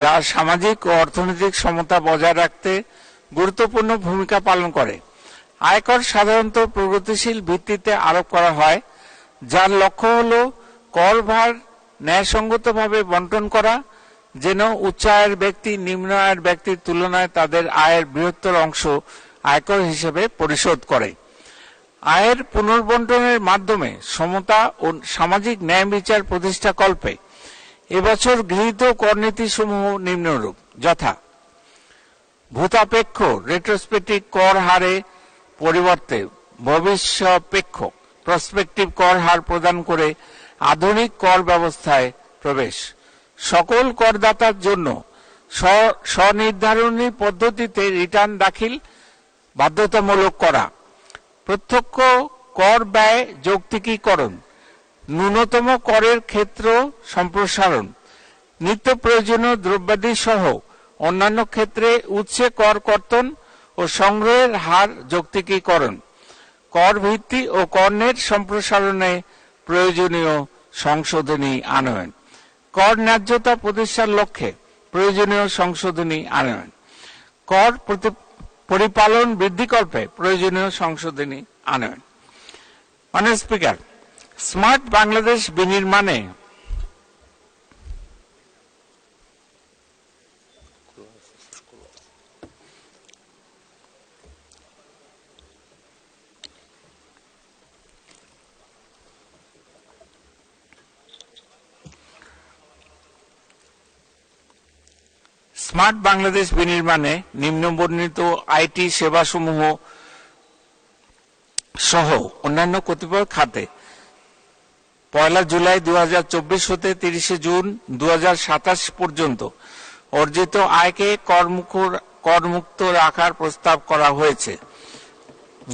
যা সামাজিক ও অর্থনৈতিক সমতা বজায় রাখতে গুরুত্বপূর্ণ ভূমিকা পালন করে। আয়কর সাধারণত প্রগতিশীল ভিত্তিতে আরোপ করা হয়, যার লক্ষ্য হল কর ভার ন্যায়সঙ্গতভাবে বন্টন করা, যেন উচ্চ আয়ের ব্যক্তি নিম্ন আয়ের ব্যক্তির তুলনায় তাদের আয়ের বৃহত্তর অংশ আয়কর হিসেবে পরিশোধ করে। আয়ের পুনর্বন্টনের মাধ্যমে সমতা ও সামাজিক ন্যায় বিচার প্রতিষ্ঠা কল্পে এবছর গৃহীত করনীতি সমূহ নিম্নরূপ। যথা, ভূতাপেক্ষ রেট্রোস্পেক্টিভ কর হারে পরিবর্তে ভবিষ্যপেক্ষ প্রসপেক্টিভ কর হার প্রদান করে আধুনিক কর ব্যবস্থায় প্রবেশ। সকল করদাতার জন্য স্ব- স্বনির্ধারণী পদ্ধতিতে রিটার্ন দাখিল বাধ্যতামূলক করা। প্রত্যক্ষ কর ব্যয় যৌক্তিকীকরণ ন্যূনতম করের ক্ষেত্র সম্প্রসারণ, নিত্য প্রয়োজনীয় দ্রব্যাদি সহ অন্যান্য ক্ষেত্রে উৎসে কর কর্তন ও সংগ্রহের হার যৌক্তিকীকরণ। কর ভিত্তি ও কর্ণের সম্প্রসারণে প্রয়োজনীয় সংশোধনী আনয়ন। কর ন্যায্যতা প্রতিষ্ঠার লক্ষ্যে প্রয়োজনীয় সংশোধনী আনয়ন। কর পরিপালন বৃদ্ধিকল্পে প্রয়োজনীয় সংশোধনী আনয়ন। মাননীয় স্পিকার স্মার্ট বাংলাদেশ বিনির্মাণে। স্মার্ট বাংলাদেশ বিনির্মাণে নিম্নবর্ণিত আইটি সেবাসমূহ সহ অন্যান্য কতিপয় খাতে পয়লা জুলাই দু হাজার চব্বিশ হতে তিরিশে জুন দু হাজার সাতাশ পর্যন্ত অর্জিত আয়কে করমুখ করমুক্ত রাখার প্রস্তাব করা হয়েছে।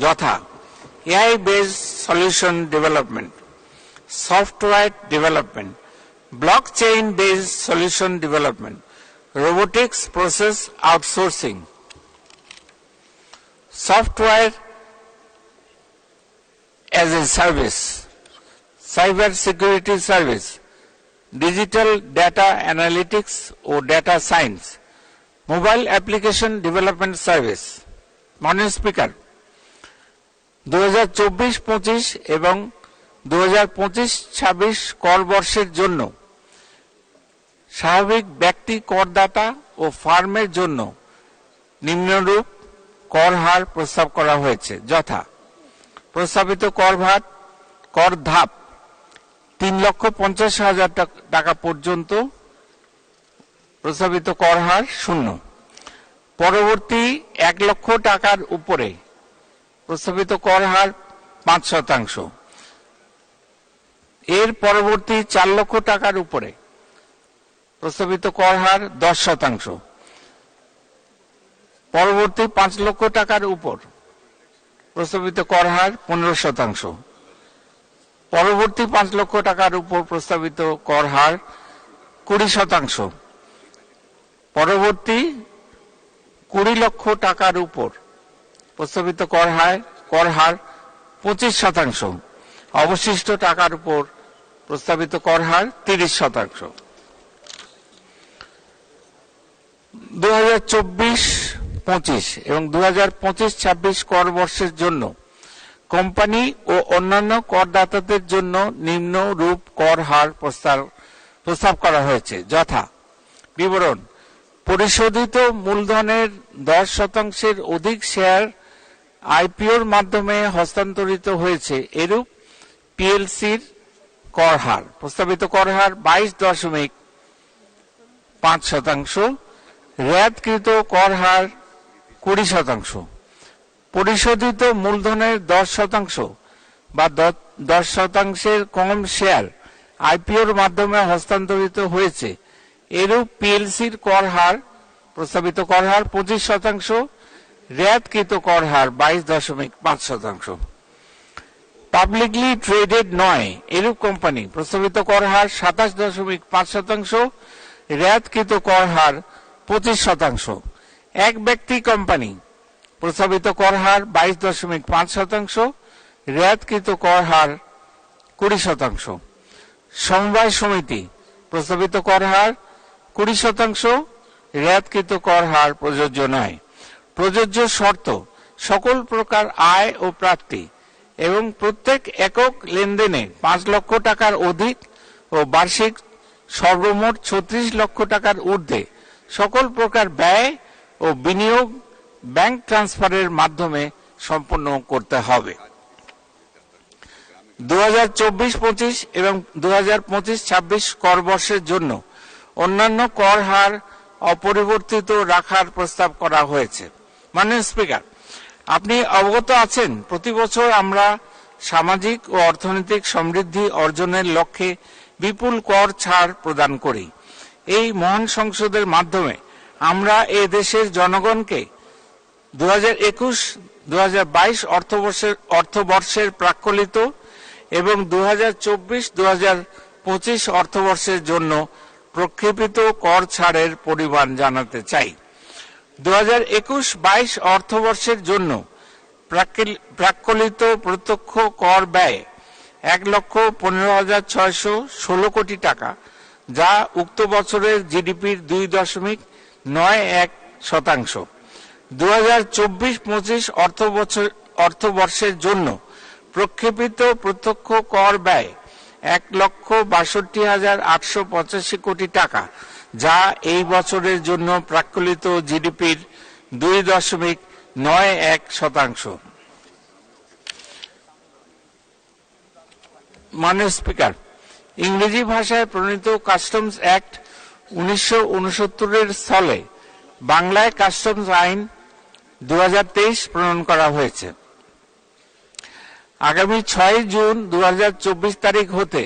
যথা AI base solution development software development blockchain base solution development robotics process outsourcing software as a service, cyber security service digital data analytics O data science mobile application development service মাননীয় স্পিকার দু হাজার চব্বিশ পঁচিশ এবং দু হাজার পঁচিশ ছাব্বিশ কর বর্ষের জন্য, স্বাভাবিক ব্যক্তি করদাতা ও ফার্মের জন্য নিম্নরূপ কর হার প্রস্তাব করা হয়েছে। যথা, প্রস্তাবিত কর ভার, কর ধাপ তিন লক্ষ পঞ্চাশ হাজার টাক- পর্যন্ত প্রস্তাবিত কর হার শূন্য। পরবর্তী এক লক্ষ টাকার উপরে প্রস্তাবিত কর হার পাঁচ শতাংশ। এর পরবর্তী চার লক্ষ টাকার উপরে প্রস্তাবিত কর হার দশ শতাংশ। পরবর্তী পাঁচ লক্ষ টাকার উপর প্রস্তাবিত কর হার পনেরো শতাংশ। পরবর্তী পাঁচ লক্ষ টাকার উপর প্রস্তাবিত কর হার কুড়ি শতাংশ। পরবর্তী কুড়ি লক্ষ টাকার উপর প্রস্তাবিত কর হার কর হার পঁচিশ শতাংশ। অবশিষ্ট টাকার উপর প্রস্তাবিত কর হার তিরিশ শতাংশ। দু হাজার চব্বিশ পঁচিশ এবং দু হাজার পঁচিশ ছাব্বিশ কর বর্ষের জন্য কোম্পানি ও অন্যান্য করদাতাদের জন্য নিম্ন রূপ কর হার প্রস্তাব প্রস্তাব করা হয়েছে। যথা, বিবরণ, পরিশোধিত মূলধনের দশ শতাংশের অধিক শেয়ার আইপিওর মাধ্যমে হস্তান্তরিত হয়েছে, এরূপ পিএলসির কর হার, প্রস্তাবিত কর হার বাইশ দশমিক পাঁচ শতাংশ রেয়াতকৃত কর হার কুড়ি শতাংশ। পরিশোধিত মূলধনের দশ শতাংশ বা দশ শতাংশের কম শেয়ার আইপিওর মাধ্যমে হস্তান্তরিত হয়েছে। এরূপ পিএলসির কর হার, প্রস্তাবিত কর হার পঁচিশ শতাংশ, রেয়াতকৃত কর হার বাইশ দশমিক পাঁচ শতাংশ। পাবলিকলি ট্রেডেড নয়, এরূপ কোম্পানি প্রস্তাবিত কর হার সাতাশ দশমিক পাঁচ শতাংশ, রেয়াতকৃত কর হার পঁচিশ শতাংশ। এক ব্যক্তি কোম্পানি প্রস্তাবিত কর হার বাইশ দশমিক পাঁচ শতাংশ, রেয়াতকৃত কর হার কুড়ি শতাংশ। সমবায় সমিতি, প্রস্তাবিত কর হার কুড়ি শতাংশ, রেয়াতকৃত কর হার প্রযোজ্য নয়। প্রযোজ্য শর্ত, সকল প্রকার আয় ও প্রাপ্তি এবং প্রত্যেক একক লেনদেনে পাঁচ লক্ষ টাকার অধিক ও বার্ষিক সর্বমোট ছত্রিশ লক্ষ টাকার ঊর্ধ্বে সকল প্রকার ব্যয় ও বিনিয়োগ ব্যাংক ট্রান্সফারের মাধ্যমে সম্পন্ন করতে হবে। দু হাজার চব্বিশ এবং দু হাজার পঁচিশ ছাব্বিশ কর বর্ষের জন্য অন্যান্য কর হার অপরিবর্তিত রাখার প্রস্তাব করা হয়েছে। মাননীয় স্পিকার, আপনি অবগত আছেন, প্রতি বছর আমরা সামাজিক ও অর্থনৈতিক সমৃদ্ধি অর্জনের লক্ষ্যে বিপুল কর ছাড় প্রদান করি। এই মহান সংসদের মাধ্যমে আমরা এ দেশের জনগণকে দু হাজার একুশ দু হাজার বাইশ অর্থবর্ষের অর্থবর্ষের প্রাক্কলিত এবং দু হাজার চব্বিশ দু হাজার পঁচিশ অর্থবর্ষের জন্য প্রক্ষেপিত কর ছাড়ের পরিমাণ জানাতে চাই। দু হাজার একুশ, বাইশ অর্থবর্ষের জন্য প্রাক্কলিত প্রত্যক্ষ কর ব্যয় এক লক্ষ পনেরো হাজার ছয়শো ষোলো কোটি টাকা, যা উক্ত বছরের জিডিপির দুই দশমিক নয় এক শতাংশ। দু হাজার চব্বিশ পঁচিশ অর্থবর্ষের জন্য প্রক্ষেপিত প্রত্যক্ষ কর ব্যয় এক লক্ষ বাষট্টি হাজার আটশো পঁচাশি কোটি টাকা, যা এই বছরের জন্য প্রাক্কলিত জিডিপির দুই দশমিক নয় এক শতাংশ। মাননীয় স্পিকার, ইংরেজি ভাষায় প্রণীত কাস্টমস অ্যাক্ট উনিশশো উনসত্তরের স্থলে বাংলায় কাস্টমস আইন দুহাজার তেইশ প্রণয়ন করা হয়েছে। আগামী ছয় জুন দুহাজার চব্বিশ তারিখ হতে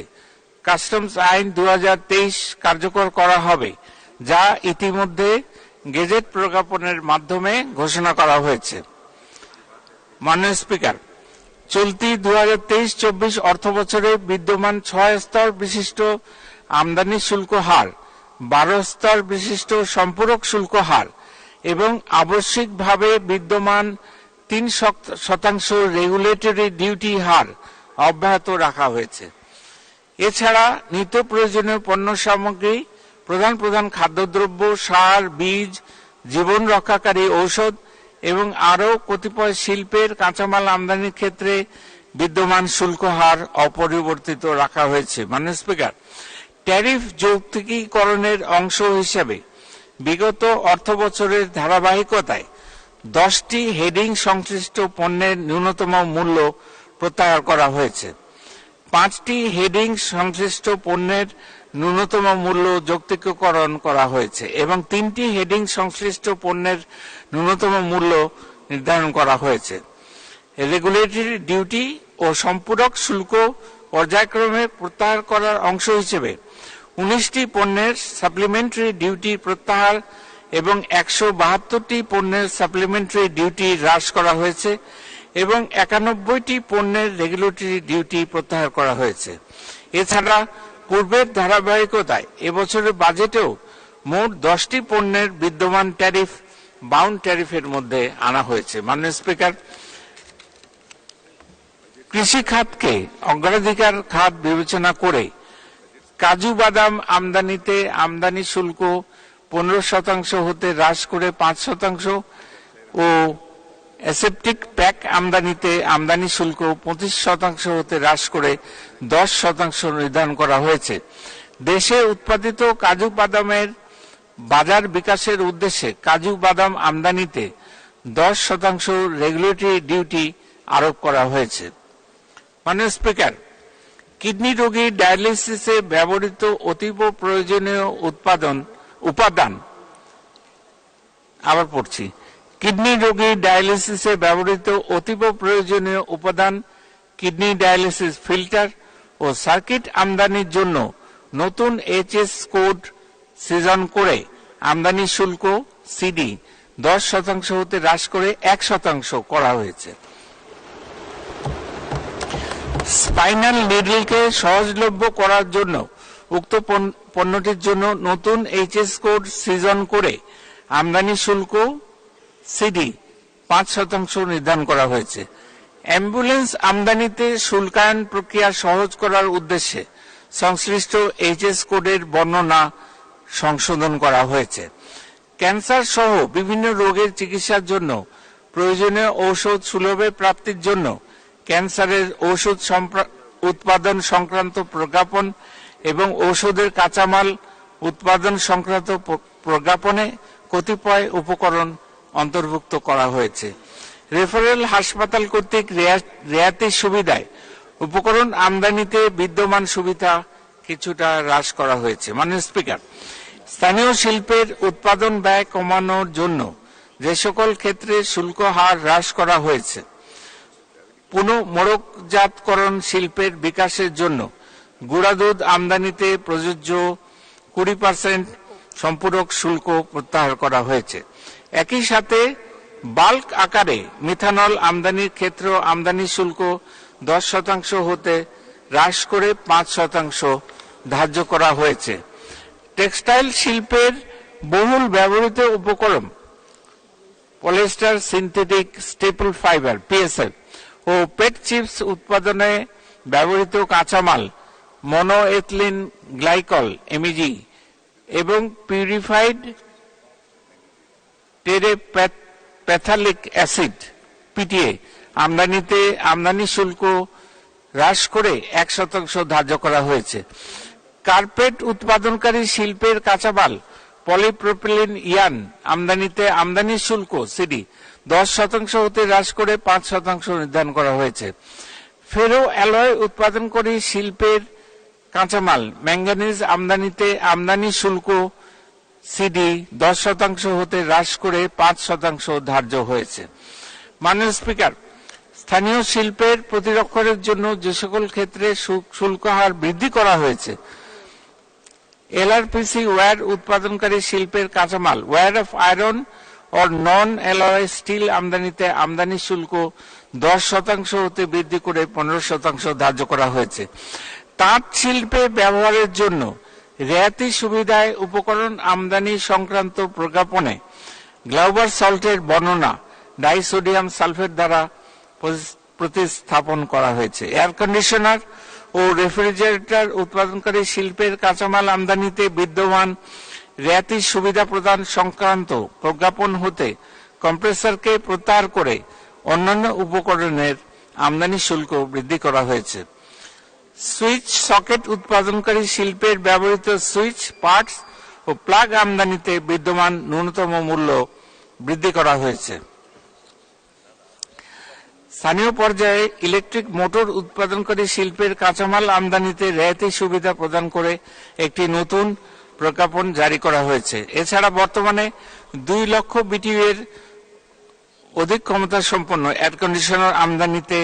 কাস্টমস আইন দুহাজার তেইশ কার্যকর করা হবে, যা ইতিমধ্যে গেজেট প্রজ্ঞাপনের মাধ্যমে ঘোষণা করা হয়েছে। মাননীয় স্পিকার, চলতি দু হাজার তেইশ চব্বিশ অর্থ বছরে বিদ্যমান ছয় স্তর বিশিষ্ট আমদানি শুল্ক হার, বারো স্তর বিশিষ্ট সম্পূরক শুল্ক হার এবং আবশ্যিকভাবে বিদ্যমান তিন শতাংশ রেগুলেটরি ডিউটি হার অব্যাহত রাখা হয়েছে। এছাড়া নিত্য প্রয়োজনীয় পণ্য সামগ্রী, প্রধান প্রধান খাদ্যদ্রব্য, সার, বীজ, জীবন রক্ষাকারী ঔষধ এবং আরও কতিপয় শিল্পের কাঁচামাল আমদানির ক্ষেত্রে বিদ্যমান শুল্ক হার অপরিবর্তিত রাখা হয়েছে। মাননীয় স্পিকার, ট্যারিফ যৌক্তিকীকরণের অংশ হিসেবে বিগত অর্থ বছরের ধারাবাহিকতায় দশটি হেডিং সংশ্লিষ্ট পণ্যের ন্যূনতম মূল্য প্রত্যাহার করা হয়েছে। পাঁচটি হেডিং সংশ্লিষ্ট পণ্যের ন্যূনতম মূল্য যৌক্তিকীকরণ করা হয়েছে এবং তিনটি হেডিং সংশ্লিষ্ট পণ্যের ন্যূনতম মূল্য নির্ধারণ করা হয়েছে। রেগুলেটরি ডিউটি ও সম্পূরক শুল্ক পর্যায়ক্রমে প্রত্যাহার করার অংশ হিসেবে উনিশটি পণ্যের সাপ্লিমেন্টারি ডিউটি প্রত্যাহার এবং একশো বাহাত্তরটি পণ্যের সাপ্লিমেন্টারি ডিউটি হ্রাস করা হয়েছে এবং একানব্বইটি পণ্যের রেগুলেটরি ডিউটি প্রত্যাহার করা হয়েছে। এছাড়া পূর্বের ধারাবাহিকতায় এবছরের বাজেটেও মোট দশটি পণ্যের বিদ্যমান ট্যারিফ বাউন্ড ট্যারিফের মধ্যে আনা হয়েছে। মাননীয় স্পিকার কৃষি খাতকে অগ্রাধিকার খাত বিবেচনা করে কাজু বাদাম আমদানিতে আমদানি শুল্ক পনেরো শতাংশ হতে হ্রাস করে পাঁচ শতাংশ ও অ্যাসেপটিক প্যাক আমদানিতে আমদানি শুল্ক পঁচিশ শতাংশ হতে হ্রাস করে দশ শতাংশ নির্ধারণ করা হয়েছে। দেশে উৎপাদিত কাজু বাদামের বাজার বিকাশের উদ্দেশ্যে কাজু বাদাম আমদানিতে দশ শতাংশ রেগুলেটরি ডিউটি আরোপ করা হয়েছে। মাননীয় স্পিকার কিডনি রোগী ডায়ালিসিসে ব্যবহৃত অতীব প্রয়োজনীয় উৎপাদন, উপাদান। আবার পড়ছি। কিডনি রোগী ডায়ালিসিসে ব্যবহৃত অতীব প্রয়োজনীয় উপাদান, কিডনি ডায়ালিসিস ফিল্টার ও সার্কিট আমদানির জন্য নতুন এইচএস কোড সৃজন করে আমদানি শুল্ক, সিডি, দশ শতাংশ হতে হ্রাস করে এক শতাংশ করা হয়েছে। স্পাইনাল নিডলকে সহজলভ্য করার জন্য, উক্ত পণ্য- পণ্যটির জন্য নতুন এইচএস কোড সৃজন করে আমদানি শুল্ক, সিডি পাঁচ শতাংশ নির্ধারণ করা হয়েছে। অ্যাম্বুলেন্স আমদানিতে শুল্কায়ন প্রক্রিয়া সহজ করার উদ্দেশ্যে সংশ্লিষ্ট এইচএস কোডের বর্ণনা সংশোধন করা হয়েছে। ক্যান্সার সহ বিভিন্ন রোগের চিকিৎসার জন্য প্রয়োজনীয় ঔষধ সুলভে প্রাপ্তির জন্য ক্যান্সারের সম্প্রা- উৎপাদন সংক্রান্ত প্রজ্ঞাপন এবং ঔষধের কাঁচামাল উৎপাদন সংক্রান্ত প্রজ্ঞাপনে কতিপয় উপকরণ অন্তর্ভুক্ত করা হয়েছে। রেফারেল হাসপাতাল কর্তৃক রেয়া- রেয়াতির সুবিধায় উপকরণ আমদানিতে বিদ্যমান সুবিধা কিছুটা হ্রাস করা হয়েছে। মাননীয় স্পিকার, স্থানীয় শিল্পের উৎপাদন ব্যয় কমানোর জন্য যে সকল ক্ষেত্রে শুল্ক হার হ্রাস করা হয়েছে পুনঃমোড়কজাতকরণ শিল্পের বিকাশের জন্য গুঁড়া দুধ আমদানিতে প্রযোজ্য কুড়ি পার্সেন্ট সম্পূরক শুল্ক প্রত্যাহার করা হয়েছে। একই সাথে বাল্ক আকারে মিথানল আমদানির ক্ষেত্রেও আমদানি শুল্ক দশ শতাংশ হতে হ্রাস করে পাঁচ শতাংশ ধার্য করা হয়েছে। টেক্সটাইল শিল্পের বহুল ব্যবহৃত উপকরণ polyester synthetic, staple fibre PSF ও পেট চিপস উৎপাদনে ব্যবহৃত কাঁচামাল, মনোএথলিন গ্লাইকল, এমইজি, এবং পিউরিফাইড টেরেপ্যাথালিক অ্যাসিড, পিটিএ। আমদানিতে, আমদানি শুল্ক হ্রাস করে এক শতাংশ ধার্য করা হয়েছে। কার্পেট উৎপাদনকারী শিল্পের কাঁচামাল, পলিপ্রোপিলিন, ইয়ান, আমদানিতে আমদানি শুল্ক, সিডি দশ শতাংশ হতে হ্রাস করে পাঁচ শতাংশ নির্ধারণ করা হয়েছে। ফেরো অ্যালয় উৎপাদনকারী শিল্পের কাঁচামাল, ম্যাঙ্গানিজ আমদানিতে আমদানি শুল্ক সিডি দশ শতাংশ হতে হ্রাস করে পাঁচ শতাংশ ধার্য হয়েছে। মাননীয় স্পিকার, স্থানীয় শিল্পের প্রতিরক্ষণের জন্য যে সকল ক্ষেত্রে শুল্ক হার বৃদ্ধি করা হয়েছে এলআরপিসি ওয়্যার উৎপাদনকারী শিল্পের কাঁচামাল, ওয়্যার অফ আয়রন ও নন অ্যালয় স্টিল আমদানিতে আমদানি শুল্ক দশ শতাংশ হতে বৃদ্ধি করে পনেরো শতাংশ ধার্য করা হয়েছে। তাঁত শিল্পে ব্যবহারের জন্য রেয়াতি সুবিধায় উপকরণ আমদানি সংক্রান্ত প্রজ্ঞাপনে গ্লাউবার সল্টের বর্ণনা ডাইসোডিয়াম সালফেট দ্বারা প্রতি- প্রতিস্থাপন করা হয়েছে। এয়ার কন্ডিশনার ও রেফ্রিজারেটর উৎপাদনকারী শিল্পের কাঁচামাল আমদানিতে বিদ্যমান রেয়াতি সুবিধা প্রদান সংক্রান্ত প্রজ্ঞাপন হতে কম্প্রেসরকে প্রত্যাহার করে অন্যান্য উপকরণের আমদানি শুল্ক বৃদ্ধি করা হয়েছে। সুইচ সকেট উৎপাদনকারী শিল্পের ব্যবহৃত সুইচ, পার্টস ও প্লাগ আমদানিতে বিদ্যমান ন্যূনতম মূল্য বৃদ্ধি করা হয়েছে। স্থানীয় পর্যায়ে ইলেকট্রিক মোটর উৎপাদনকারী শিল্পের কাঁচামাল আমদানিতে রেয়াতি সুবিধা প্রদান করে একটি নতুন প্রজ্ঞাপন জারি করা হয়েছে। এছাড়া বর্তমানে দুই লক্ষ বিটিউ এর অধিক ক্ষমতা সম্পন্ন এয়ার কন্ডিশনার আমদানিতে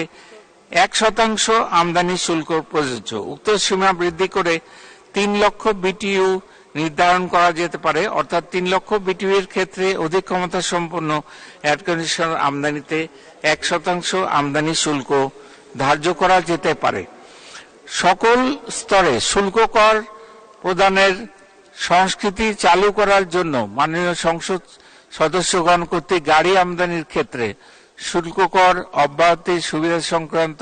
এক শতাংশ আমদানি শুল্ক প্রযোজ্য। উক্ত সীমা বৃদ্ধি করে তিন লক্ষ বিটিইউ নির্ধারণ করা যেতে পারে, অর্থাৎ তিন লক্ষ বিটিইউ এর ক্ষেত্রে অধিক ক্ষমতা সম্পন্ন এয়ার কন্ডিশনার আমদানিতে এক শতাংশ আমদানি শুল্ক ধার্য করা যেতে পারে। সকল স্তরে শুল্ক কর প্রদানের সংস্কৃতি চালু করার জন্য মাননীয় সংসদ সদস্যগণ কর্তৃক গাড়ি আমদানির ক্ষেত্রে শুল্ক কর অব্যাহতির সুবিধা সংক্রান্ত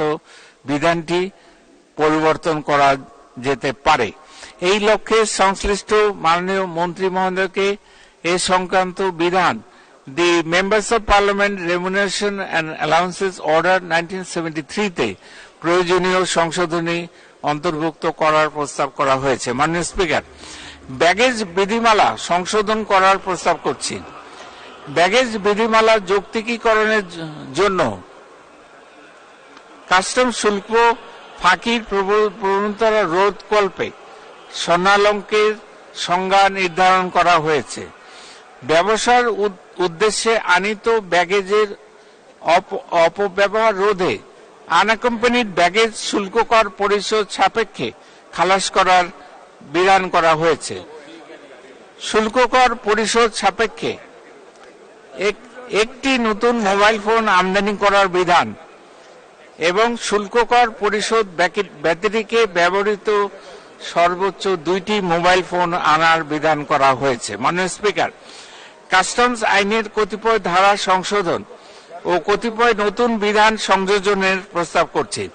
বিধানটি পরিবর্তন করা যেতে পারে। এই লক্ষ্যে সংশ্লিষ্ট মাননীয় মন্ত্রী মহোদয়কে এ সংক্রান্ত বিধান, the members of parliament remuneration and allowances order nineteen তে প্রয়োজনীয় সংশোধনী অন্তর্ভুক্ত করার প্রস্তাব করা হয়েছে। মাননীয় স্পিকার ব্যাগেজ বিধিমালা সংশোধন করার প্রস্তাব করছি। ব্যাগেজ বিধিমালা যৌক্তিকীকরণের জন্য কাস্টম শুল্ক ফাঁকির প্রব- প্রবণতা রোধ কল্পে স্বর্ণালঙ্কের সংজ্ঞা নির্ধারণ করা হয়েছে। ব্যবসার উদ্দেশ্যে আনিত ব্যাগেজের অপ- অপব্যবহার রোধে আনঅ্যাকম্পানিড ব্যাগেজ শুল্ক কর পরিশোধ সাপেক্ষে খালাস করার বিধান করা হয়েছে। শুল্ক কর পরিশোধ সাপেক্ষে এক- একটি নতুন মোবাইল ফোন আমদানি করার বিধান এবং শুল্ক কর পরিশোধ ব্যতিরিকে ব্যবহৃত সর্বোচ্চ দুইটি মোবাইল ফোন আনার বিধান করা হয়েছে। মাননীয় স্পিকার, কাস্টমস আইনের কতিপয় ধারা সংশোধন ও কতিপয় নতুন বিধান সংযোজনের প্রস্তাব করছি।